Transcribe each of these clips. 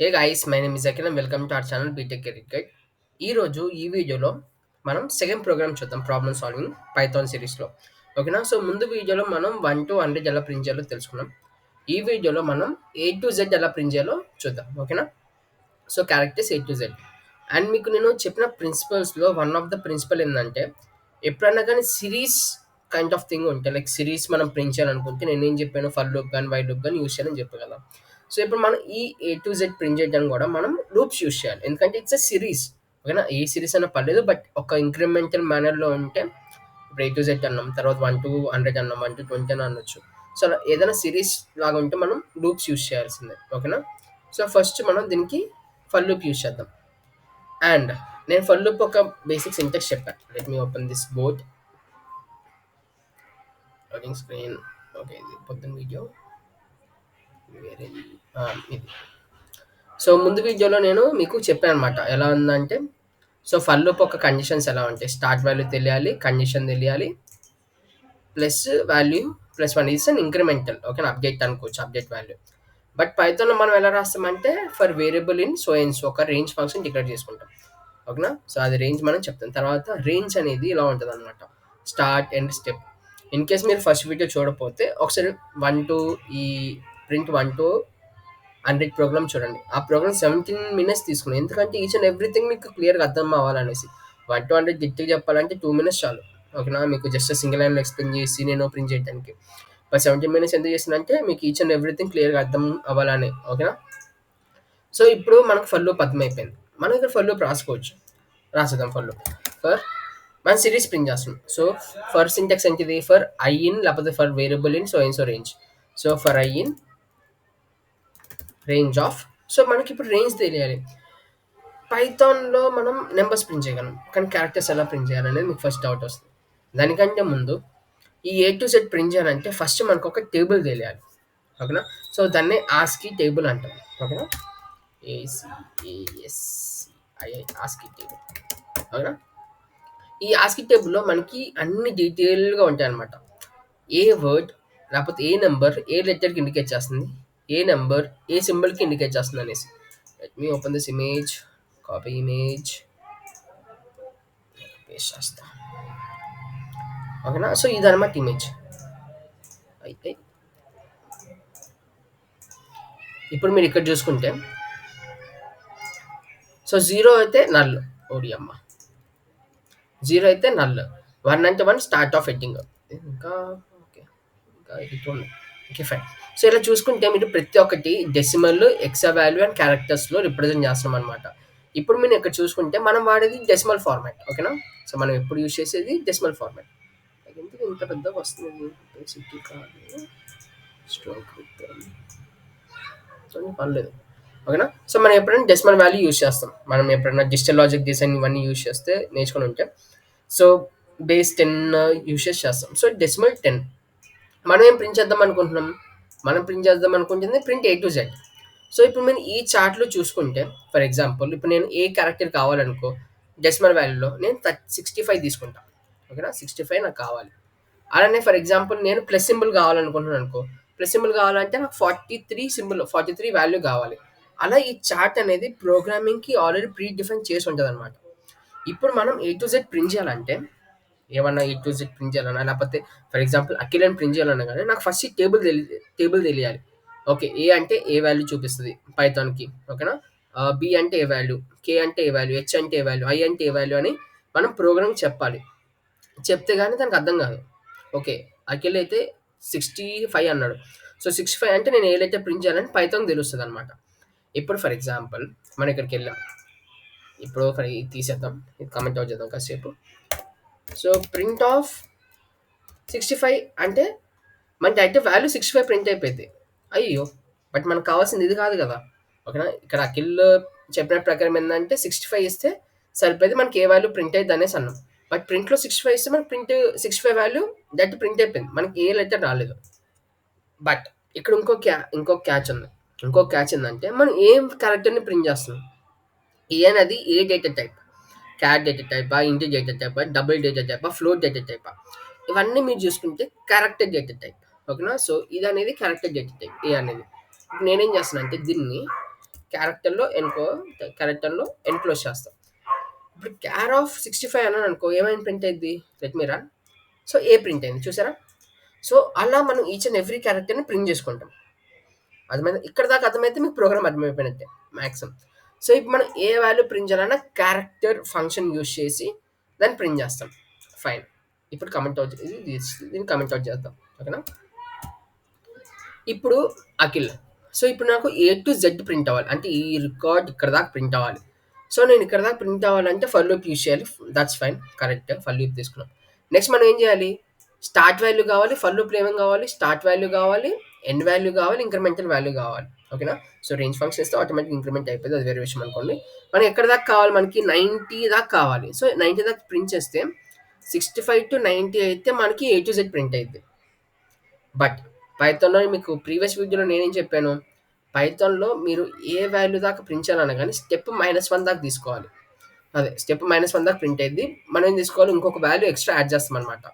Hey guys my name is Akhil welcome to our channel BTech cricket ఈరోజు ఈ వీడియోలో మనం సెకండ్ ప్రోగ్రామ్ చూద్దాం ప్రాబ్లమ్ సాల్వింగ్ పైథాన్ సిరీస్లో ఓకేనా సో ముందు వీడియోలో మనం వన్ టు హండ్రెడ్ ఎలా ప్రింట్ చేయాలో తెలుసుకున్నాం ఈ వీడియోలో మనం ఏ టు జెడ్ ఎలా ప్రింట్ చేయాలో చూద్దాం ఓకేనా so characters A to Z and మీకు నేను చెప్పిన ప్రిన్సిపల్స్లో వన్ ఆఫ్ ద ప్రిన్సిపల్ ఏంటంటే ఎప్పుడైనా కానీ సిరీస్ కైండ్ ఆఫ్ థింగ్ ఉంటే లైక్ సిరీస్ మనం ప్రింట్ చేయాలనుకుంటే నేను ఏం చెప్పాను ఫర్ లుక్ కానీ వై లుక్ కానీ యూస్ చేయాలని చెప్పగలం. సో ఇప్పుడు మనం ఈ ఏ టు జెడ్ ప్రింట్ చేయడానికి కూడా మనం లూప్స్ యూస్ చేయాలి. ఎందుకంటే ఇట్స్ ఎ సిరీస్ ఓకేనా? ఏ సిరీస్ అయినా పర్లేదు బట్ ఒక ఇంక్రిమెంటల్ మేనర్లో ఉంటే ఇప్పుడు ఏ టు జెడ్ అన్నాం తర్వాత వన్ టు హండ్రెడ్ అన్నాం వన్ టు ట్వంటీ అని అనొచ్చు. సో అలా ఏదైనా సిరీస్ లాగా ఉంటే మనం లూప్స్ యూస్ చేయాల్సిందే. ఓకేనా? సో ఫస్ట్ మనం దీనికి ఫర్ లూప్ యూస్ చేద్దాం. అండ్ నేను ఫర్ లూప్ ఒక బేసిక్ సింటెక్స్ చెప్పాను let me open this board loading screen okay ఇది పొద్దున్న వీడియో వేరే ఇది. సో ముందు వీడియోలో నేను మీకు చెప్పాను అనమాట ఎలా ఉందంటే సో ఫర్ లూప్ ఒక కండిషన్స్ ఎలా ఉంటాయి? స్టార్ట్ వాల్యూ తెలియాలి కండిషన్ తెలియాలి plus value plus one. Is an incremental okay update అనుకోవచ్చు అప్డేట్ వాల్యూ. బట్ పైథాన్లో మనం ఎలా రాస్తామంటే ఫర్ వేరియబుల్ ఇన్ సో ఇన్స్ ఒక రేంజ్ ఫంక్షన్ డిక్లేర్ చేసుకుంటాం. ఓకేనా? సో అది రేంజ్ మనం చెప్తాం. తర్వాత రేంజ్ అనేది ఇలా ఉంటుంది అనమాట start and step. In case మీరు ఫస్ట్ వీడియో చూడకపోతే ఒకసారి వన్ టూ ఈ print one to hundred program చూడండి. ఆ ప్రోగ్రామ్ సెవెంటీన్ మినిట్స్ తీసుకుని ఎందుకంటే ఈచ్ అండ్ ఎవ్రీథింగ్ మీకు క్లియర్గా అర్థం అవ్వాలనేసి. వన్ టు హండ్రెడ్ దిట్టికి చెప్పాలంటే టూ మినిట్స్ చాలు. ఓకేనా మీకు జస్ట్ సింగిల్ లైన్ ఎక్స్ప్లెయిన్ చేసి నేను ప్రింట్ చేయడానికి బట్ సెవెంటీన్ మినిట్స్ ఎందుకు చేసిందంటే మీకు ఈచ్ అండ్ ఎవ్రీథింగ్ క్లియర్గా అర్థం అవ్వాలని. ఓకేనా సో ఇప్పుడు మనకు ఫల్లో పద్మ అయిపోయింది మనం ఇక్కడ ఫల్లో రాసుకోవచ్చు. రాసేద్దాం ఫల్లో ఫర్ మన సిరీస్ ప్రింట్ చేస్తున్నాం. సో ఫర్ సింటెక్స్ ఏంటిది? ఫర్ ఐ ఇన్ లేకపోతే for variable in so in so range so for I in range of so మనకి ఇప్పుడు రేంజ్ తెలియాలి. పైథాన్లో మనం నెంబర్స్ ప్రింట్ చేయగలం. కానీ క్యారెక్టర్స్ ఎలా ప్రింట్ చేయాలనేది మీకు ఫస్ట్ డౌట్ వస్తుంది. దానికంటే ముందు ఈ ఏ టు సెట్ ప్రింట్ చేయాలంటే ఫస్ట్ మనకు ఒక టేబుల్ తెలియాలి. ఓకేనా? సో దాన్ని ఆస్కి టేబుల్ అంటాం ఓకేనా? ఏసిఏఎస్ ఆస్కి టేబుల్ ఓకేనా? ఈ ఆస్కి టేబుల్లో మనకి అన్ని డీటెయిల్గా ఉంటాయి అనమాట ఏ వర్డ్ లేకపోతే ఏ నెంబర్ ఏ లెటర్కి ఇండికేట్ చేస్తుంది ఏ నెంబర్ ఏ సింబల్కి ఇండికేట్ చేస్తుంది అనేసి. Let me open this image copy image paste చేస్తా. ఓకేనా? సో ఇదన్నమాట ఇమేజ్ అయితే ఇప్పుడు మీరు ఇక్కడ చూసుకుంటే సో జీరో అయితే నల్. ఓడి అమ్మ. జీరో అయితే నల్. వన్ అంటే వన్ స్టార్ట్ ఆఫ్ ఎడ్డింగ్ ఇంకా ఓకే. ఇంకా ఇది ఓకే ఫైన్ సో ఇలా చూసుకుంటే మీరు ప్రతి ఒక్కటి డెసిమల్ ఎక్సా వాల్యూ అండ్ క్యారెక్టర్స్లో రిప్రజెంట్ చేస్తున్నాం అనమాట ఇప్పుడు మీరు ఇక్కడ చూసుకుంటే మనం వాడేది డెసిమల్ ఫార్మాట్ ఓకేనా సో మనం ఎప్పుడు యూజ్ చేసేది డెసిమల్ ఫార్మాట్ ఎందుకు ఇంత పెద్దగా వస్తుంది? బేసిక్ కాదు. స్ట్రోక్ పర్లేదు. ఓకేనా సో మనం ఎప్పుడైనా డెసిమల్ వాల్యూ యూజ్ చేస్తాం. మనం ఎప్పుడైనా డిజిటల్ లాజిక్ డిజైన్ ఇవన్నీ యూజ్ చేస్తే నేర్చుకుని ఉంటే. సో బేస్ టెన్ యూసెస్ చేస్తాం. సో డెసిమల్ టెన్ మనం ఏం ప్రింట్ చేద్దాం అనుకుంటున్నాం? మనం ప్రింట్ చేద్దాం అనుకుంటుంది print A to Z so ఇప్పుడు నేను ఈ చార్ట్లో చూసుకుంటే ఫర్ ఎగ్జాంపుల్ ఇప్పుడు నేను ఏ క్యారెక్టర్ కావాలనుకో డెసిమల్ వాల్యూలో నేను సిక్స్టీ ఫైవ్ తీసుకుంటాను ఓకేనా సిక్స్టీ ఫైవ్ నాకు కావాలి. అలానే ఫర్ ఎగ్జాంపుల్ నేను ప్లస్ సింబల్ కావాలనుకుంటున్నాను అనుకో ప్లస్ సింబల్ కావాలంటే నాకు forty three symbol forty three value కావాలి. అలా ఈ చార్ట్ అనేది ప్రోగ్రామింగ్కి ఆల్రెడీ ప్రీ డిఫైన్ చేసి ఉంటుంది అనమాట ఇప్పుడు మనం ఏ టు జెడ్ ప్రింట్ చేయాలంటే ఏమన్నా ఈ టు జిట్ ప్రింట్ చేయాలన్నా లేకపోతే ఫర్ ఎగ్జాంపుల్ అకిలని ప్రింట్ చేయాలన్నా కానీ నాకు ఫస్ట్ టేబుల్ తెలి టేబుల్ తెలియాలి. ఓకే ఏ అంటే ఏ వాల్యూ చూపిస్తుంది పైథాన్కి ఓకేనా బి అంటే ఏ వాల్యూ కే అంటే ఏ వాల్యూ హెచ్ అంటే ఏ వాల్యూ ఐ అంటే ఏ వాల్యూ అని మనం ప్రోగ్రామ్ చెప్పాలి. చెప్తే కానీ దానికి అర్థం కాదు. ఓకే అఖిల్ అయితే సిక్స్టీ ఫైవ్ అన్నాడు. సో సిక్స్టీ ఫైవ్ అంటే నేను ఏదైతే ప్రింట్ చేయాలని పైథాన్ తెలుస్తుంది అనమాట ఇప్పుడు ఫర్ ఎగ్జాంపుల్ మనం ఇక్కడికి వెళ్ళాం. ఇప్పుడు ఫర్ తీసేద్దాం ఇది కమెంట్ అవుట్ చేద్దాం కాసేపు. So print of sixty five అంటే మన direct value sixty five print అయిపోయింది. అయ్యో బట్ మనకు కావాల్సింది ఇది కాదు కదా. ఓకేనా? ఇక్కడ అఖిల్ చెప్పిన ప్రకారం ఏంటంటే సిక్స్టీ ఫైవ్ ఇస్తే సరిపోయింది మనకి ఏ వాల్యూ ప్రింట్ అయ్యింది అనేసి అన్నాం. బట్ ప్రింట్లో సిక్స్టీ ఫైవ్ ఇస్తే మనకి print sixty five value direct print అయిపోయింది. మనకి ఏ లెటర్ రాలేదు. బట్ ఇక్కడ ఇంకో క్యా ఇంకో క్యాచ్ ఉంది. ఇంకో క్యాచ్ ఏంటంటే మనం ఏం క్యారెక్టర్ని ప్రింట్ చేస్తున్నాం? ఏ అనేది A data type cat data టైపా ఇంటి డేటా టైపా డబుల్ డేటా టైపా ఫ్లోట్ డేటా టైపా ఇవన్నీ మీరు చూసుకుంటే క్యారెక్టర్ డేటా టైప్ ఓకేనా? సో ఇది అనేది క్యారెక్టర్ డేటా టైప్ ఏ అనేది. ఇప్పుడు నేనేం చేస్తాను అంటే దీన్ని క్యారెక్టర్లో ఎన్కో క్యారెక్టర్లో ఎన్క్లోజ్ చేస్తాం. ఇప్పుడు క్యార్ ఆఫ్ సిక్స్టీ ఫైవ్ అన్నాను అనుకో ఏమైనా ప్రింట్ అయింది let me run so A print అయింది చూసారా? సో అలా మనం ఈచ్ అండ్ ఎవ్రీ క్యారెక్టర్ని ప్రింట్ చేసుకుంటాం. అర్థమైంది? ఇక్కడ దాకా అర్థమైతే మీకు ప్రోగ్రామ్ అర్థమైపోయినట్టే మ్యాక్సిమం సో ఇప్పుడు మనం ఏ వాల్యూ ప్రింట్ చేయాలన్నా క్యారెక్టర్ ఫంక్షన్ యూజ్ చేసి దాన్ని ప్రింట్ చేస్తాం. ఫైన్ ఇప్పుడు కమెంట్ అవుట్ ఇది దీన్ని కమెంట్ అవుట్ చేద్దాం. ఓకేనా ఇప్పుడు అఖిల్. సో ఇప్పుడు నాకు ఏ టు జెడ్ ప్రింట్ అవ్వాలి. అంటే ఈ రికార్డ్ ఇక్కడ దాకా ప్రింట్ అవ్వాలి. సో నేను ఇక్కడ దాకా ప్రింట్ అవ్వాలంటే ఫర్ లూప్ యూజ్ చేయాలి. That's fine correct for loop తీసుకున్నాం. నెక్స్ట్ మనం ఏం చేయాలి? స్టార్ట్ వాల్యూ కావాలి ఫర్ లూప్లో ఏమేమి కావాలి? స్టార్ట్ వాల్యూ కావాలి ఎండ్ వాల్యూ కావాలి ఇంక్రిమెంటల్ వాల్యూ కావాలి. ఓకేనా? సో రేంజ్ ఫంక్షన్ ఇస్తే ఆటోమేటిక్ ఇంక్రిమెంట్ అయిపోతుంది అది వేరే విషయం అనుకోండి. మనకి ఎక్కడ దాకా కావాలి? మనకి నైంటీ దాకా కావాలి. సో నైంటీ దాకా ప్రింట్ చేస్తే సిక్స్టీ ఫైవ్ టు నైంటీ అయితే మనకి ఏ టు జెడ్ ప్రింట్ అయింది బట్ పైథాన్లో మీకు ప్రీవియస్ వీడియోలో నేనేం చెప్పాను? పైథాన్లో మీరు ఏ వాల్యూ దాకా ప్రింట్ చేయాలన్నా కానీ స్టెప్ మైనస్ వన్ దాకా తీసుకోవాలి. అదే స్టెప్ మైనస్ వన్ దాకా ప్రింట్ అయింది మనం ఏం తీసుకోవాలి? ఇంకొక వాల్యూ ఎక్స్ట్రా యాడ్ చేస్తాం అనమాట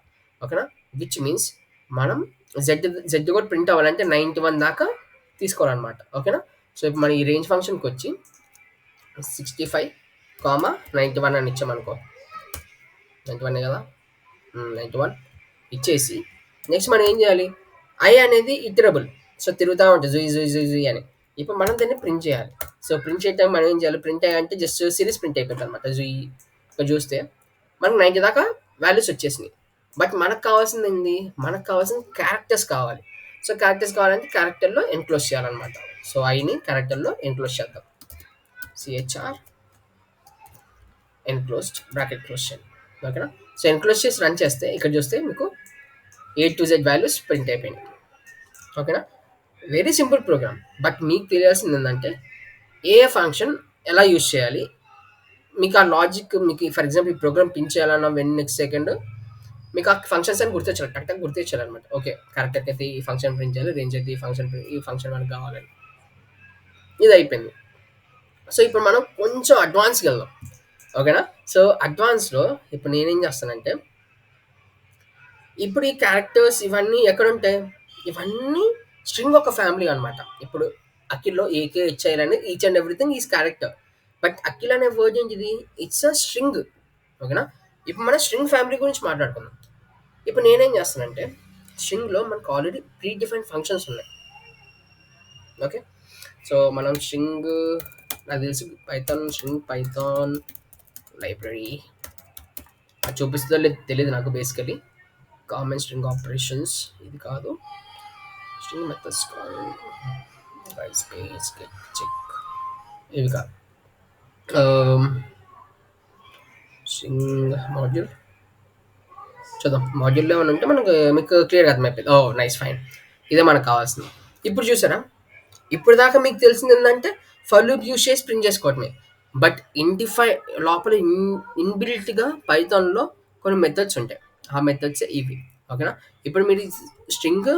ఓకేనా? విచ్ మీన్స్ మనం జెడ్ జెడ్ కూడా ప్రింట్ అవ్వాలంటే నైంటీ వన్ దాకా తీసుకోవాలన్నమాట ఓకేనా? సో ఇప్పుడు మన ఈ రేంజ్ ఫంక్షన్కి వచ్చి sixty five comma ninety one అని ఇచ్చామనుకో. నైంటీ వన్ కదా? నైంటీ వన్ ఇచ్చేసి నెక్స్ట్ మనం ఏం చేయాలి? ఐ అనేది ఇటరబుల్. సో తిరుగుతూ ఉంటుంది జుయి జుయి జుయి జుయి అని. ఇప్పుడు మనం దాన్ని ప్రింట్ చేయాలి. సో ప్రింట్ చేయటం మనం ఏం చేయాలి? ప్రింట్ అయ్యాలంటే జస్ట్ సిరీస్ ప్రింట్ అయిపోతుంది అనమాట జుయి చూస్తే మనకు నైంటీ దాకా వాల్యూస్ వచ్చేసినాయి. బట్ మనకు కావాల్సింది ఏంది? మనకు కావాల్సిన క్యారెక్టర్స్ కావాలి. సో క్యారెక్టర్స్ కావాలంటే క్యారెక్టర్లో ఎన్క్లోజ్ చేయాలన్నమాట. సో ఐని క్యారెక్టర్లో ఎన్క్లోజ్ చేద్దాం. సిహెచ్ఆర్ ఎన్క్లోజ్డ్ బ్రాకెట్ క్లోజ్ చేయండి ఓకేనా సో ఎన్క్లోజ్ చేసి రన్ చేస్తే ఇక్కడ చూస్తే మీకు A to Z values print అయిపోయినాయి. ఓకేనా వెరీ సింపుల్ ప్రోగ్రామ్ బట్ మీకు తెలియాల్సింది ఏంటంటే ఏ ఫంక్షన్ ఎలా యూజ్ చేయాలి? మీకు ఆ లాజిక్ మీకు ఫర్ ఎగ్జాంపుల్ ఈ ప్రోగ్రామ్ పిన్ చేయాలన్నా వెన్ నెక్స్ట్ సెకండ్ మీకు ఆ ఫంక్షన్స్ అని గుర్తొచ్చాలి టక్ గుర్తించాలి గుర్తొచ్చారనమాట ఓకే కరెక్ట్ అయితే ఈ ఫంక్షన్ ప్రింట్ చేయాలి రేంజ్ అయితే ఈ ఫంక్షన్ ఈ ఫంక్షన్ మనకు కావాలని. ఇది అయిపోయింది. సో ఇప్పుడు మనం కొంచెం అడ్వాన్స్కి వెళ్దాం. ఓకేనా సో అడ్వాన్స్లో ఇప్పుడు నేనేం చేస్తానంటే ఇప్పుడు ఈ క్యారెక్టర్స్ ఇవన్నీ ఎక్కడ ఉంటాయి ఇవన్నీ స్ట్రింగ్ ఒక ఫ్యామిలీ అనమాట ఇప్పుడు అఖిల్లో A K H I L అనేది each and everything is character but Akhil అనే వర్డ్ ఏంటిది ఇట్స్ అ స్ట్రింగ్ ఓకేనా ఇప్పుడు మనం స్ట్రింగ్ ఫ్యామిలీ గురించి మాట్లాడుకుందాం. ఇప్పుడు నేనేం చేస్తానంటే స్ట్రింగ్లో మనకు ఆల్రెడీ ప్రీ డిఫైన్డ్ ఫంక్షన్స్ ఉన్నాయి. ఓకే సో మనం స్ట్రింగ్ నాకు తెలిసి పైథాన్ స్ట్రింగ్ పైథాన్ లైబ్రరీ అది చూపిస్తుందో లేదు తెలియదు నాకు బేసికలీ కామన్ స్ట్రింగ్ ఆపరేషన్స్ ఇది కాదు. స్ట్రింగ్ మెథడ్స్ కాదు. స్పేస్ చెక్ ఇవి కాదు. Um, స్ట్రింగ్ మాడ్యూల్ చూద్దాం. మాడ్యూల్లో ఏమైనా ఉంటే మనకు మీకు క్లియర్గా అర్థమైపోయింది. ఓ నైస్ ఫైన్ ఇదే మనకు కావాల్సింది. ఇప్పుడు చూసారా? ఇప్పుడు దాకా మీకు తెలిసింది ఏంటంటే ఫర్ లూప్ యూస్ చేసి ప్రింట్ చేసుకోవటమే. బట్ ఇంటిఫై లోపల ఇన్ ఇన్బిల్ట్గా పైథాన్లో కొన్ని మెథడ్స్ ఉంటాయి. ఆ మెథడ్స్ ఇవి. ఓకేనా? ఇప్పుడు మీరు స్ట్రింగ్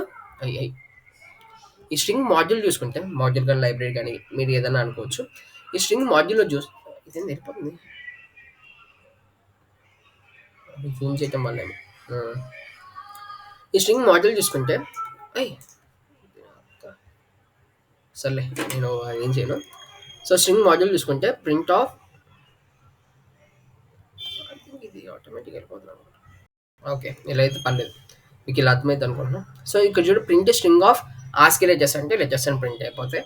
ఈ స్ట్రింగ్ మాడ్యూల్ చూసుకుంటే మాడ్యూల్ కానీ లైబ్రరీ కానీ మీరు ఏదైనా అనుకోవచ్చు. ఈ స్ట్రింగ్ మాడ్యూల్లో చూస్ ఇదేం సరిపోతుంది జూమ్ చేయటం వల్ల ఈ స్ట్రింగ్ మోడల్ చూసుకుంటే అయ్యి సర్లే నేను ఏం చేయను. సో స్ట్రింగ్ మాడ్యూల్ చూసుకుంటే ప్రింట్ ఆఫ్ ఇది ఆటోమేటిక్ వెళ్ళిపోతుంది ఓకే ఇలా అయితే పర్లేదు. మీకు ఇలా అర్థమైంది అనుకుంటున్నాను సో ఇక్కడ చూడు print string of ASCII letters అంటే లెజెస్ అని ప్రింట్ అయిపోతాయి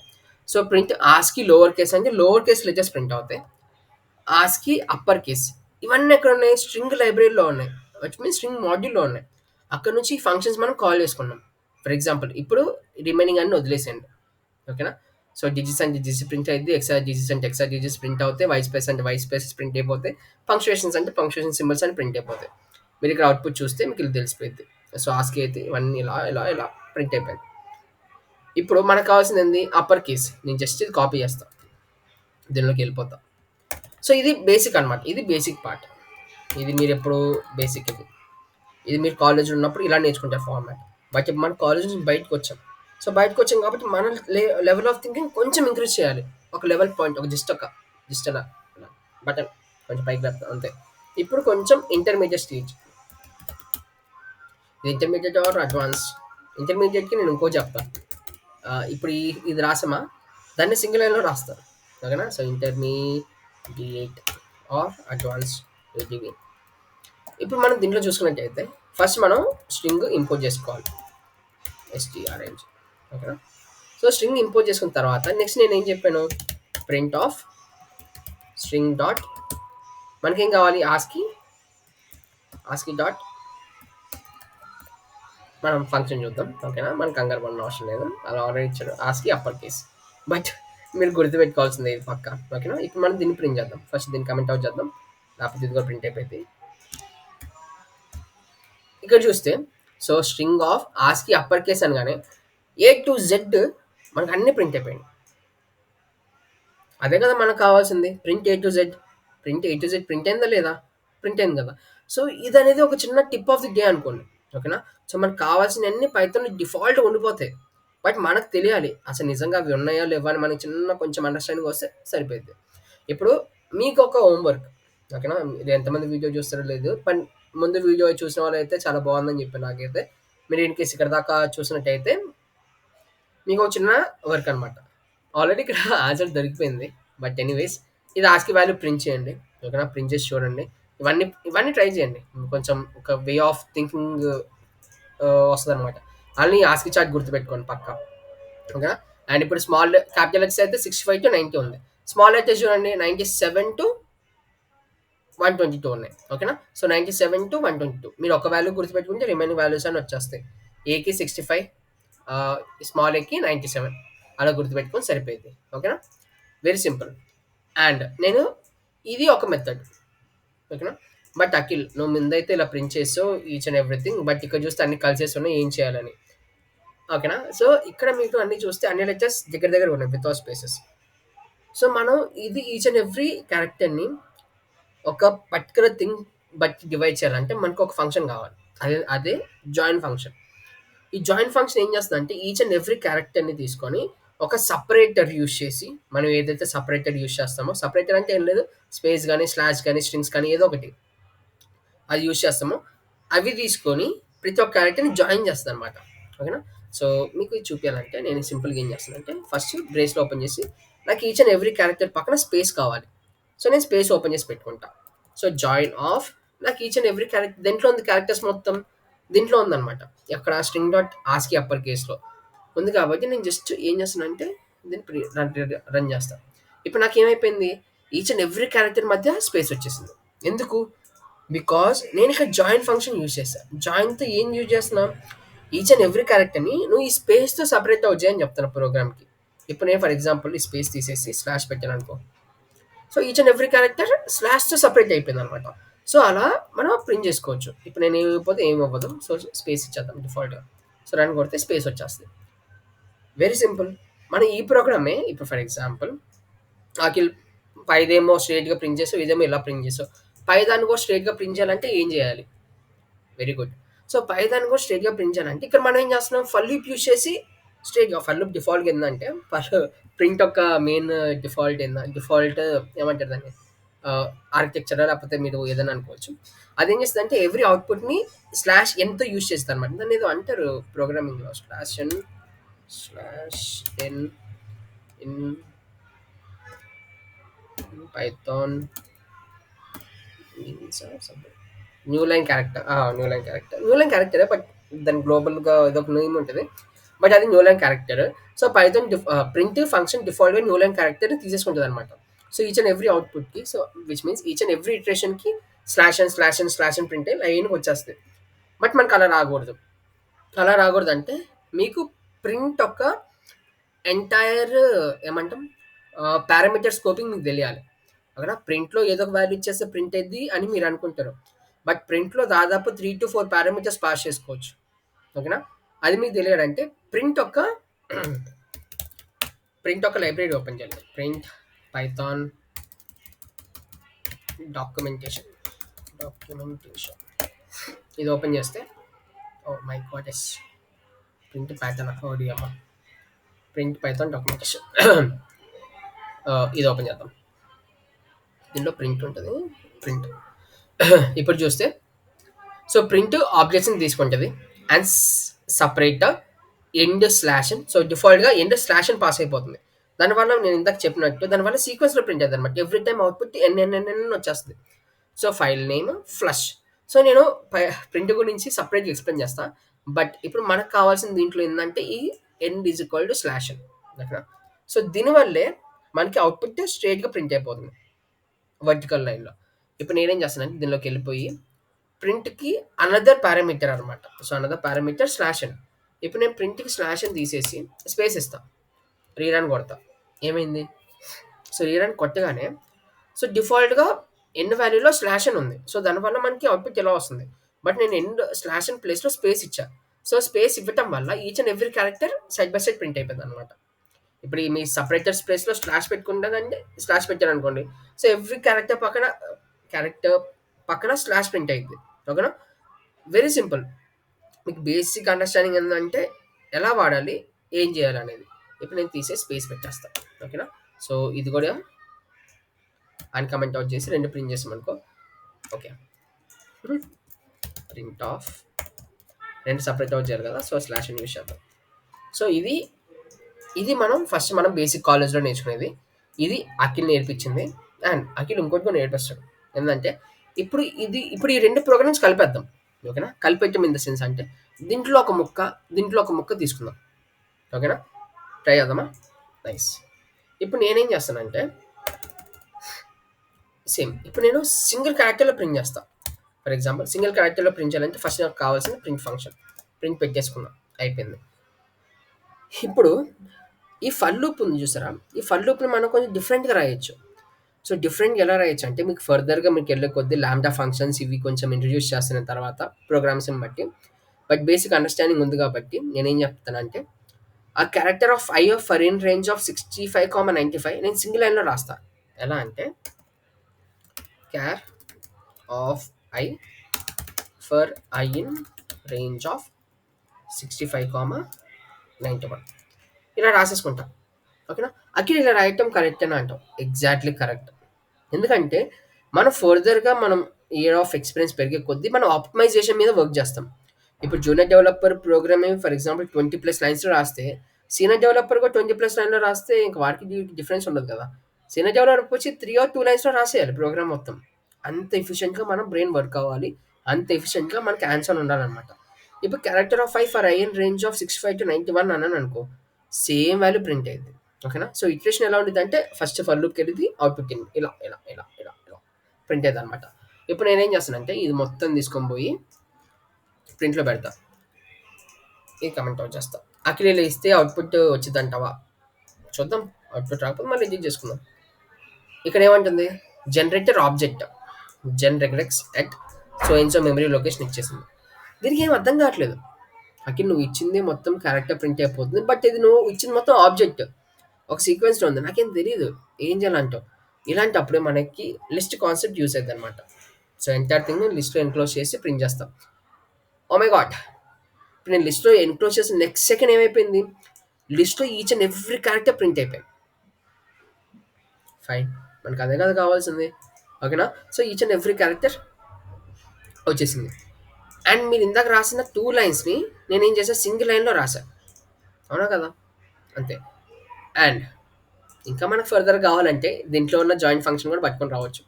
so print ASCII lower case అంటే లోవర్ కేస్ లెజెస్ ప్రింట్ అవుతాయి. ఆస్కి అప్పర్ కేస్ ఇవన్నీ ఎక్కడ ఉన్నాయి? స్ట్రింగ్ లైబ్రరీలో ఉన్నాయి. విచ్ మీన్స్ స్ట్రింగ్ మాడ్యూల్లో ఉన్నాయి అక్కడ నుంచి ఫంక్షన్స్ మనం కాల్ చేసుకున్నాం. ఫర్ ఎగ్జాంపుల్ ఇప్పుడు రిమైనింగ్ అన్ని వదిలేసేయండి. ఓకేనా సో డిజిట్స్ అంటే డిజిస్ ప్రింట్ అయితే ఎక్సా డిజిట్స్ అంటే ఎక్సా డిజిట్స్ ప్రింట్ అవుతాయి వైస్ స్పేస్ అంటే వైస్ స్పేస్ ప్రింట్ అయిపోతాయి ఫంక్షన్స్ అంటే ఫంక్షన్ సింబల్స్ అని ప్రింట్ అయిపోతాయి. మీరు ఇక్కడ అవుట్పుట్ చూస్తే మీకు ఇది తెలిసిపోయింది సో ఆస్కి అయితే ఇవన్నీ ఇలా ఇలా ఇలా ప్రింట్ అయిపోయింది. ఇప్పుడు మనకు కావాల్సింది ఏంది? అప్పర్ కేస్ నేను జస్ట్ ఇది కాపీ చేస్తాను దీనిలోకి వెళ్ళిపోతాం. సో ఇది బేసిక్ అనమాట ఇది బేసిక్ పార్ట్ ఇది మీరు ఎప్పుడు బేసిక్ ఇది. ఇది మీరు కాలేజ్ ఉన్నప్పుడు ఇలా నేర్చుకుంటారు ఫార్మాట్ బట్ మన కాలేజ్ నుంచి బయటకు వచ్చాం సో బయటకు వచ్చాం కాబట్టి మన లెవెల్ ఆఫ్ థింకింగ్ కొంచెం ఇంక్రీజ్ చేయాలి. ఒక లెవెల్ పాయింట్ ఒక జస్ట్ ఒక జస్ట్ అలా. బటన్ కొంచెం పైకి లేపుతాం అంతే. ఇప్పుడు కొంచెం ఇంటర్మీడియట్ స్టేజ్ ఇది ఇంటర్మీడియట్ ఆర్ అడ్వాన్స్ ఇంటర్మీడియట్కి నేను ఇంకో చెప్తాను ఇప్పుడు ఈ ఇది రాసామా? దాన్ని సింగిల్ లైన్లో రాస్తాను ఓకేనా? సో ఇంటర్మీడియట్ ఆర్ అడ్వాన్స్ డివి ఇప్పుడు మనం దీంట్లో చూసుకున్నట్టయితే ఫస్ట్ మనం స్ట్రింగ్ ఇంపోర్ట్ చేసుకోవాలి. ఎస్టీఆర్ఎంజ్ ఓకేనా సో స్ట్రింగ్ ఇంపోర్ట్ చేసుకున్న తర్వాత నెక్స్ట్ నేను ఏం చెప్పాను? ప్రింట్ ఆఫ్ స్ట్రింగ్ డాట్ మనకేం కావాలి? ఆస్కి ఆస్కి డాట్ మనం ఫంక్షన్ చూద్దాం. ఓకేనా మనకు కంగారు పడిన అవసరం లేదు. అలా ఆల్రెడీ ఇచ్చాడు. ఆస్కి అప్పర్ కేస్ బట్ మీరు గుర్తుపెట్టుకోవాల్సిందే ఇది పక్క. ఓకేనా ఇప్పుడు మనం దీన్ని ప్రింట్ చేద్దాం. ఫస్ట్ దీన్ని కమెంట్ అవుట్ చేద్దాం. లేకపోతే ఇది కూడా ప్రింట్ అయిపోయింది. ఇక్కడ చూస్తే so string of ASCII upper case అనగానే ఏ టు జెడ్ మనకు అన్ని ప్రింట్ అయిపోయింది అదే కదా మనకు కావాల్సింది print A to Z print A to Z print అయిందా లేదా? ప్రింట్ అయింది కదా. సో ఇది అనేది ఒక చిన్న టిప్ ఆఫ్ ది డే అనుకోండి ఓకేనా సో మనకు కావాల్సిన అన్ని పైతో డిఫాల్ట్ ఉండిపోతాయి. బట్ మనకు తెలియాలి అసలు నిజంగా అవి ఉన్నాయో లేవో అని మనకి చిన్న కొంచెం అండర్స్టాండింగ్ వస్తే సరిపోయింది ఇప్పుడు మీకు ఒక హోంవర్క్ ఓకేనా ఇది ఎంతమంది వీడియో చూస్తారో లేదు బట్ ముందు వీడియో చూసిన వాళ్ళు అయితే చాలా బాగుందని చెప్పి నాకైతే. మీరు ఇన్ కేసు ఇక్కడ దాకా చూసినట్టయితే మీకు చిన్న వర్క్ అనమాట ఆల్రెడీ ఇక్కడ ఆన్సర్ దొరికిపోయింది. బట్ ఎనీవేస్ ఇది ఆస్కి వాల్యూ ప్రింట్ చేయండి. ఓకేనా? ప్రింట్ చేసి చూడండి. ఇవన్నీ ఇవన్నీ ట్రై చేయండి. కొంచెం ఒక వే ఆఫ్ థింకింగ్ వస్తుంది అనమాట అన్నీ ఆస్కి చార్ట్ గుర్తుపెట్టుకోండి పక్క. ఓకేనా? అండ్ ఇప్పుడు స్మాల్ క్యాపిటల్ ఎక్స్ అయితే సిక్స్టీ ఫైవ్ టు నైంటీ ఉంది. స్మాల్ అయితే చూడండి ninety seven to one twenty two ఉన్నాయి. ఓకేనా so ninety seven to one twenty two మీరు ఒక వాల్యూ గుర్తుపెట్టుకుంటే రిమైనింగ్ వాల్యూస్ అని వచ్చేస్తాయి. ఏకి సిక్స్టీ ఫైవ్ స్మాల్ ఏకి నైంటీ సెవెన్ అలా గుర్తుపెట్టుకొని సరిపోయింది. ఓకేనా వెరీ సింపుల్ అండ్ నేను ఇది ఒక మెథడ్ ఓకేనా బట్ అఖిల్ నువ్వు ముందైతే ఇలా ప్రింట్ చేసావు ఈచ్ అండ్ ఎవ్రీథింగ్ బట్ ఇక్కడ చూస్తే అన్ని కలిసేసి ఉన్నాయి ఏం చేయాలని? ఓకేనా సో ఇక్కడ మీకు అన్ని చూస్తే అన్ని లెటర్స్ దగ్గర దగ్గర ఉన్నాయి వితౌట్ స్పేసెస్ సో మనం ఇది ఈచ్ అండ్ ఎవ్రీ క్యారెక్టర్ని ఒక పర్టికులర్ థింగ్ బట్టి డివైడ్ చేయాలంటే మనకు ఒక ఫంక్షన్ కావాలి. అదే అదే జాయిన్ ఫంక్షన్ ఈ జాయిన్ ఫంక్షన్ ఏం చేస్తుంది అంటే ఈచ్ అండ్ ఎవ్రీ క్యారెక్టర్ని తీసుకొని ఒక సపరేటర్ యూస్ చేసి మనం ఏదైతే సపరేటర్ యూస్ చేస్తామో సపరేటర్ అంటే ఏం లేదు స్పేస్ కానీ స్లాష్ కానీ స్ట్రింగ్స్ కానీ ఏదో ఒకటి అది యూస్ చేస్తామో అవి తీసుకొని ప్రతి ఒక్క క్యారెక్టర్ని జాయిన్ చేస్తాను అనమాట ఓకేనా? సో మీకు ఇది చూపించాలంటే నేను సింపుల్గా ఏం చేస్తానంటే ఫస్ట్ బ్రేస్లో ఓపెన్ చేసి నాకు ఈచ్ అండ్ ఎవ్రీ క్యారెక్టర్ పక్కన స్పేస్ కావాలి. సో నేను స్పేస్ ఓపెన్ చేసి పెట్టుకుంటా. సో జాయిన్ ఆఫ్ నాకు ఈచ్ అండ్ ఎవ్రీ క్యారెక్టర్ దీంట్లో ఉంది క్యారెక్టర్స్ మొత్తం. దీంట్లో ఉందన్నమాట. ఎక్కడ? స్ట్రింగ్ డాట్ ఆస్కి అప్పర్ కేస్లో ఉంది కాబట్టి నేను జస్ట్ ఏం చేస్తానంటే దీన్ని రన్ చేస్తాను ఇప్పుడు నాకు ఏమైపోయింది? ఈచ్ అండ్ ఎవ్రీ క్యారెక్టర్ మధ్య స్పేస్ వచ్చేసింది. ఎందుకు? బికాస్ నేను ఇక్కడ జాయిన్ ఫంక్షన్ యూజ్ చేస్తాను జాయిన్తో ఏం యూజ్ చేస్తున్నా? ఈచ్ అండ్ ఎవ్రీ క్యారెక్టర్ని నువ్వు ఈ స్పేస్తో సపరేట్ అవుతాయి అని చెప్తాను ప్రోగ్రామ్కి ఇప్పుడు నేను ఫర్ ఎగ్జాంపుల్ ఈ స్పేస్ తీసేసి స్లాష్ పెట్టాను అనుకో. So each and every character స్లాష్తో separate అయిపోయింది అనమాట సో అలా మనం ప్రింట్ చేసుకోవచ్చు. ఇప్పుడు నేను ఏమైపోతే ఏమి అవ్వదు. సో స్పేస్ ఇచ్చేద్దాం డిఫాల్ట్గా సో రన్ కొడితే స్పేస్ వచ్చేస్తుంది. వెరీ సింపుల్ మన ఈ ప్రోగ్రామే ఇప్పుడు ఫర్ ఎగ్జాంపుల్ అఖిల్ పైదేమో స్ట్రేట్గా ప్రింట్ చేసావు ఇదేమో ఇలా ప్రింట్ చేసావు? పైదాన్ని కూడా స్ట్రేట్గా ప్రింట్ చేయాలంటే ఏం చేయాలి? వెరీ గుడ్ సో పైదాన్ని కూడా స్ట్రేట్గా ప్రింట్ చేయాలంటే ఇక్కడ మనం ఏం చేస్తున్నాం? ఫల్లీప్ యూస్ చేసి స్ట్రేట్గా ఫల్ లూప్ డిఫాల్ట్ ఏంటంటే ఫల్ ప్రింట్ యొక్క మెయిన్ డిఫాల్ట్ ఏందా డిఫాల్ట్ ఏమంటారు దాన్ని? ఆర్కిటెక్చర్ లేకపోతే మీరు ఏదైనా అనుకోవచ్చు. అదేం చేస్తుంది అంటే ఎవ్రీ అవుట్పుట్ని స్లాష్ ఎంతో యూస్ చేస్తారు అనమాట దాన్ని ఏదో అంటారు ప్రోగ్రామింగ్లో slash N slash N in Python new line character new line character new line క్యారెక్టరే but దాని గ్లోబల్గా ఏదో ఒక నేమ్ ఉంటుంది. బట్ అది new line character so Python print function డిఫాల్ట్గా న్యూ లైన్ క్యారెక్టర్ని తీసేసుకుంటుంది అనమాట so each and every అవుట్పుట్కి so which means each and every ఇటరేషన్కి slash and slash and slash and print లైన్కి వచ్చేస్తుంది బట్ మనకు అలా రాకూడదు. అలా రాకూడదు అంటే మీకు ప్రింట్ ఒక ఎంటైర్ ఏమంటాం పారామీటర్ స్కోపింగ్ మీకు తెలియాలి. అక్కడ ప్రింట్లో ఏదో ఒక వాల్యూ ఇచ్చేస్తే ప్రింట్ అయింది అని మీరు అనుకుంటారు. బట్ ప్రింట్లో దాదాపు three to four parameters pass చేసుకోవచ్చు. ఓకేనా అది మీకు తెలియాలంటే ప్రింట్ ఒక ప్రింట్ ఒక లైబ్రరీ ఓపెన్ చేయాలి ప్రింట్ పైథాన్ డాక్యుమెంటేషన్. డాక్యుమెంటేషన్. ఇది ఓపెన్ చేస్తే ఓ my god yes. Print Python ఓడి అమ్మ. Print Python documentation. ఇది ఓపెన్ చేద్దాం. దీనిలో ప్రింట్ ఉంటుంది. ప్రింట్. ఇప్పుడు చూస్తే సో ప్రింట్ ఆబ్జెక్ట్స్ని తీసుకుంటుంది. And separate end slash N so డిఫాల్ట్గా ఎండ్ స్లాషన్ పాస్ అయిపోతుంది దానివల్ల నేను ఇందాక చెప్పినట్టు దానివల్ల సీక్వెన్స్‌లో ప్రింట్ అవుతుంది అనమాట. Every time output N N so, file name flush. So, నేను పై ప్రింట్ గురించి సపరేట్గా ఎక్స్‌ప్లెయిన్ చేస్తాను బట్ ఇప్పుడు మనకు కావాల్సిన దీంట్లో ఏంటంటే ఈ end is equal to slash N ఓకేనా. సో, దీనివల్లే మనకి అవుట్‌పుట్ స్ట్రెయిట్‌గా ప్రింట్ అయిపోతుంది. వర్టికల్ లైన్‌లో. ఇప్పుడు నేనేం చేస్తానంటే దీనిలోకెళ్ళిపోయి ప్రింట్‌కి అనదర్ పారామీటర్ అనమాట. So, another parameter slash N ఇప్పుడు నేను ప్రింట్‌కి స్లాష్ అని తీసేసి స్పేస్ ఇస్తా. రీరన్ కొడతా. ఏమైంది? సో, రీరన్ కొట్టగానే సో, డిఫాల్ట్‌గా ఎన్ వాల్యూలో స్లాష్ అని ఉంది. సో, దానివల్ల మనకి అవుట్‌పుట్ ఎలా వస్తుంది. బట్ నేను ఎండ్ స్లాష్ అండ్ ప్లేస్‌లో స్పేస్ ఇచ్చా. సో, స్పేస్ ఇవ్వటం వల్ల each and every character side by side print అయిపోయింది అనమాట ఇప్పుడు ఈ మీ సపరేటర్ ప్లేస్‌లో స్లాష్ పెట్టుకుంటానంటే స్లాష్ పెట్టారనుకోండి. సో, ఎవ్రీ క్యారెక్టర్ పక్కన క్యారెక్టర్ పక్కన స్లాష్ ప్రింట్ అయిద్ది. ఓకేనా. Very simple. మీకు బేసిక్ అండర్‌స్టాండింగ్ ఏంటంటే ఎలా వాడాలి? ఏం చేయాలనేది. ఇప్పుడు నేను తీసే స్పేస్ పెట్టేస్తా. ఓకేనా. సో, ఇది కూడా అన్కమెంట్ అవుట్ చేసి రెండు print చేసామనుకో. Okay. Print of 2 separate out చేయాలి కదా! సో, స్లాష్ ఎన్ యూస్ చేద్దాం. సో, ఇది ఇది మనం ఫస్ట్ మనం బేసిక్ కాలేజ్‌లో నేర్చుకునేది. ఇది అఖిల్ నేర్పించింది. అండ్ అఖిల్ ఇంకోటి కూడా నేర్పిస్తాడు. ఏంటంటే ఇప్పుడు ఇది ఇప్పుడు ఈ రెండు ప్రోగ్రామ్స్ కలిపేద్దాం. ఓకేనా. కలిపేయటం ఇన్ ద సెన్స్ అంటే దీంట్లో ఒక ముక్క, దీంట్లో ఒక ముక్క తీసుకుందాం. ఓకేనా. ట్రై చేద్దామా? నైస్. ఇప్పుడు నేనేం చేస్తానంటే సేమ్. ఇప్పుడు నేను సింగిల్ క్యారెక్టర్‌లో ప్రింట్ చేస్తా. ఫర్ ఎగ్జాంపుల్ సింగిల్ క్యారెక్టర్‌లో ప్రింట్ చేయాలంటే ఫస్ట్ నాకు కావాల్సిన ప్రింట్ ఫంక్షన్. ప్రింట్ పెట్టేసుకున్నాం అయిపోయింది. ఇప్పుడు ఈ ఫల్ లూప్ ఉంది చూసారా? ఈ ఫల్ లూప్‌ని మనం కొంచెం డిఫరెంట్‌గా రాయొచ్చు. సో, డిఫరెంట్‌గా ఎలా రాయొచ్చు అంటే మీకు ఫర్దర్‌గా మీకెళ్ళే కొద్దీ లాంబ్డా ఫంక్షన్స్ ఇవి కొంచెం ఇంట్రొడ్యూస్ చేస్తున్న తర్వాత ప్రోగ్రామ్స్‌ని బట్టి బట్ బేసిక్ అండర్‌స్టాండింగ్ ఉంది కాబట్టి నేనేం చెప్తానంటే ఆ character of I of for in range of 65,95 నేను సింగిల్ లైన్‌లో రాస్తా. ఎలా అంటే char of I for I in range of 65,91 ఇలా రాసేసుకుంటా. ఓకేనా. అఖిల్ ఇలా రాయటం కరెక్టేనా అంటావు. Exactly correct. ఎందుకంటే మనం ఫర్దర్‌గా మనం ఇయర్ ఆఫ్ ఎక్స్‌పీరియన్స్ పెరిగే కొద్దీ మనం ఆప్టిమైజేషన్ మీద వర్క్ చేస్తాం. ఇప్పుడు junior developer program for example 20+ లైన్స్‌లో రాస్తే సీనియర్ డెవలపర్ కూడా 20+ లైన్‌లో రాస్తే ఇంకా వాడికి డిఫరెన్స్ ఉండదు కదా! సీనియర్ డెవలపర్ వచ్చి త్రీ ఆర్ టూ లైన్స్‌లో రాసేయాలి ప్రోగ్రామ్ మొత్తం. అంత ఎఫిషియెంట్‌గా మనం బ్రెయిన్ వర్క్ అవ్వాలి. అంత ఎఫిషియెంట్‌గా మనకి ఆన్సర్ ఉండాలన్నమాట ఇప్పుడు character of I for in range of 65-91 అన్నాననుకో సేమ్ వాల్యూ ప్రింట్ అయింది ఓకేనా. సో, ఇటరేషన్ ఎలా ఉండిద్దంటే ఫస్ట్ ఫర్ లూప్‌కెళ్ళిద్ది. అవుట్‌పుట్ ఇన్ ఇలా ఇలా ఇలా ఇలా ఇలా ప్రింట్ అయ్యిద్దనమాట. ఇప్పుడు నేనేం చేస్తానంటే ఇది మొత్తం తీసుకొని పోయి ప్రింట్‌లో పెడతా. ఇది కమెంట్ అవుట్ చేస్తా. అఖిల్ ఇస్తే అవుట్‌పుట్ వచ్చిద్దంటావా? చూద్దాం. అవుట్‌పుట్ రాకపోతే మళ్ళీ ఇది చేసుకుందాం. ఇక్కడ ఏమంటుంది? Generator object gen రెగ్రెక్స్ at so and memory location ఇచ్చేసింది. దీనికి ఏం అర్థం కావట్లేదు. అఖిల్ నువ్వు ఇచ్చింది మొత్తం క్యారెక్టర్ ప్రింట్ అయిపోతుంది. బట్ ఇది నువ్వు ఇచ్చింది మొత్తం ఆబ్జెక్ట్. ఒక సీక్వెన్స్‌లో ఉంది. నాకేం తెలియదు ఏం చేయాలంటావు? ఇలాంటప్పుడే మనకి లిస్ట్ కాన్సెప్ట్ యూజ్ అనమాట సో, ఎంటైర్ థింగ్‌ని లిస్ట్‌లో ఎన్‌క్లోజ్ చేసి ప్రింట్ చేస్తాం. Oh my god! ఇప్పుడు నేను లిస్ట్‌లో ఎన్‌క్లోజ్ చేసిన నెక్స్ట్ సెకండ్ ఏమైపోయింది? లిస్ట్‌లో each and every character print అయిపోయింది. ఫైన్. మనకు అదే కదా కావాల్సింది. ఓకేనా. So, each and every character వచ్చేసింది. అండ్ మీరు ఇందాక రాసిన టూ లైన్స్‌ని నేను ఏం చేసా సింగిల్ లైన్‌లో రాసా. అవునా కదా! అంతే. అండ్ ఇంకా మనకు ఫర్దర్ కావాలంటే దీంట్లో ఉన్న జాయింట్ ఫంక్షన్ కూడా పట్టుకొని రావచ్చు.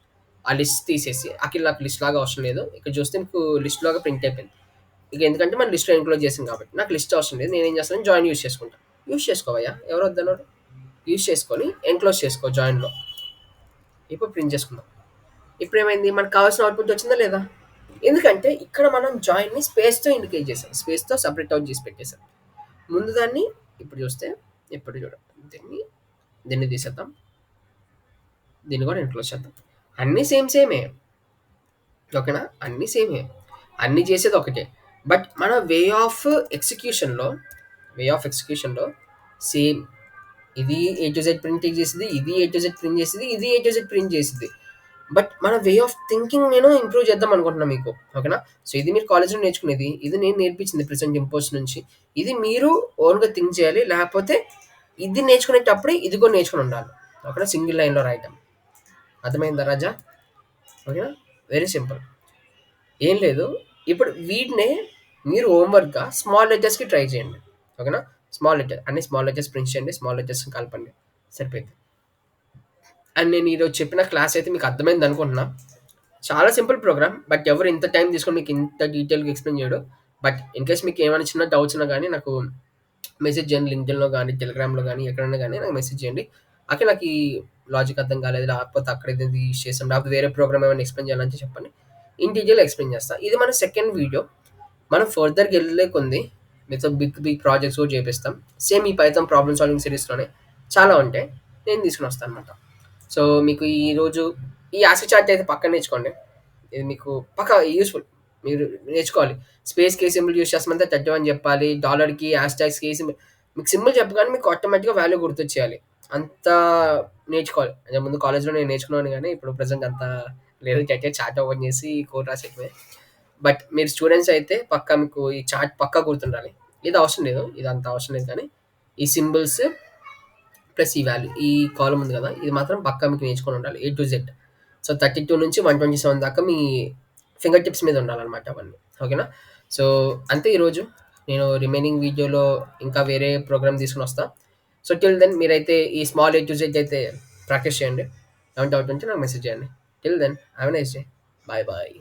ఆ లిస్ట్ తీసేసి అఖిల్ నాకు లిస్ట్ లాగా అవసరం లేదు. ఇక్కడ చూస్తే మీకు లిస్ట్ లాగా ప్రింట్ అయిపోయింది. ఇక ఎందుకంటే మనం లిస్ట్‌లో ఎన్‌క్లోజ్ చేసాం కాబట్టి. నాకు లిస్ట్ అవసరం లేదు. నేను ఏం చేస్తాను జాయిన్ యూస్ చేసుకుంటాను యూజ్ చేసుకోవయ్యా! ఎవరు వద్దన్నారు? యూస్ చేసుకొని ఎన్‌క్లోజ్ చేసుకో జాయిన్‌లో. ఇప్పుడు ప్రింట్ చేసుకుందాం. ఇప్పుడు ఏమైంది మనకు కావాల్సిన అవుట్‌పుట్ వచ్చిందా లేదా? ఎందుకంటే ఇక్కడ మనం జాయిన్‌ని స్పేస్‌తో ఇండికేట్ చేసాం. స్పేస్‌తో సపరేట్ అవుట్ చేసి పెట్టేసాం. ముందు దాన్ని ఇప్పుడు చూస్తే ఇప్పుడు చూడండి. దీన్ని దీన్ని తీసేద్దాం. దీన్ని కూడా ఇంట్లో చేద్దాం. అన్నీ సేమ్ సేమే. ఓకేనా. అన్నీ సేమే. అన్నీ చేసేది ఒకటే. బట్ మన వే ఆఫ్ ఎగ్జిక్యూషన్‌లో వే ఆఫ్ ఎగ్జిక్యూషన్‌లో సేమ్. ఇది ఏ టు జెడ్ ప్రింట్ చేసేది ఇది ఏ టు జెడ్ ప్రింట్ చేసేది ఇది ఏ టు జెడ్ ప్రింట్ చేసేది బట్ మన వే ఆఫ్ థింకింగ్ నేను ఇంప్రూవ్ చేద్దాం అనుకుంటున్నాను మీకు. ఓకేనా. సో, ఇది మీరు కాలేజ్‌లో నేర్చుకునేది. ఇది నేను నేర్పించింది ప్రెసెంట్ ఇంపోజ్ నుంచి. ఇది మీరు ఓన్‌గా థింక్ చేయాలి. లేకపోతే ఇది నేర్చుకునేటప్పుడే ఇది కూడా నేర్చుకుని ఉండాలి. అక్కడ సింగిల్ లైన్‌లో రాయటం. అర్థమైందా రాజా? ఓకేనా. Very simple. ఏం లేదు. ఇప్పుడు వీటినే మీరు హోంవర్క్‌గా స్మాల్ లెటర్స్‌కి ట్రై చేయండి. ఓకేనా. స్మాల్ లెటర్ అన్ని స్మాల్ లెటర్స్ ప్రింట్ చేయండి. స్మాల్ లెటర్స్ కలపండి. సరిపోయింది. అండ్ నేను ఈరోజు చెప్పిన క్లాస్ అయితే మీకు అర్థమైంది అనుకుంటున్నా. చాలా సింపుల్ ప్రోగ్రామ్. బట్ ఎవరు ఇంత టైం తీసుకొని మీకు ఇంత డీటెయిల్‌గా ఎక్స్‌ప్లెయిన్ చేయడు. బట్ ఇన్ కేస్ మీకు ఏమైనా చిన్న డౌట్స్ ఉన్నా కానీ నాకు మెసేజ్ చేయండి. లింక్డ్ఇన్‌లో కానీ టెలిగ్రామ్‌లో కానీ ఎక్కడైనా కానీ నాకు మెసేజ్ చేయండి. అక్కడ నాకు ఈ లాజిక్ అర్థం కాలేదు. లేకపోతే అక్కడ ఇది యూజ్ చేసాం. లేకపోతే వేరే ప్రోగ్రామ్ ఏమైనా ఎక్స్‌ప్లెయిన్ చేయాలంటే చెప్పండి. ఇన్ డీటెయిల్ ఎక్స్‌ప్లెయిన్ చేస్తా. ఇది మన సెకండ్ వీడియో. మనం ఫర్దర్‌గా ఎళ్ళే కొంది మీతో బిగ్ బిగ్ ప్రాజెక్ట్స్ కూడా చేపిస్తాం. సేమ్ ఈ పైథాన్ ప్రాబ్లమ్ సాల్వింగ్ సిరీస్‌లోనే చాలా ఉంటాయి. నేను తీసుకొని వస్తానన్నమాట. సో మీకు ఈరోజు ఈ యాసిడ్ చార్ట్ అయితే పక్కన నేర్చుకోండి. ఇది మీకు పక్క యూస్ఫుల్ మీరు నేర్చుకోవాలి. స్పేస్ కే సింబల్ యూస్ చేస్తామంటే 31 చెప్పాలి. డాలర్‌కి, హ్యాష్‌ట్యాగ్స్‌కి సింబల్ మీకు సింబల్ చెప్పగానే మీకు ఆటోమేటిక్‌గా వాల్యూ గుర్తొచ్చేయాలి. అంత నేర్చుకోవాలి. అంటే ముందు కాలేజ్‌లో నేను నేర్చుకున్నాను కానీ ఇప్పుడు ప్రజెంట్ అంత లేదు. టెట్ చార్ట్ ఓపెన్ చేసి కోడ్ రాసేయడమే. బట్ మీరు స్టూడెంట్స్ అయితే పక్కా మీకు ఈ చాట్ పక్కా గుర్తుండాలి. ఇది అవసరం లేదు. ఇది అంత అవసరం లేదు కానీ ఈ సింబల్స్ ప్లస్ ఈ వాల్యూ ఈ కాలం ఉంది కదా! ఇది మాత్రం పక్కా మీకు నేర్చుకొని ఉండాలి. A to Z. సో 32 నుంచి 127 దాకా మీ ఫింగర్ టిప్స్ మీద ఉండాలన్నమాట అవన్నీ. ఓకేనా? సో అంతే ఈరోజు. నేను రిమైనింగ్ వీడియోలో ఇంకా వేరే ప్రోగ్రామ్ తీసుకొనొస్తా. సో టిల్ దెన్ మీరైతే ఈ స్మాల్ ఏ అయితే ప్రాక్టీస్ చేయండి. ఏమైనా డౌట్ ఉంటే నాకు మెసేజ్ చేయండి. Till then have nice day. Bye bye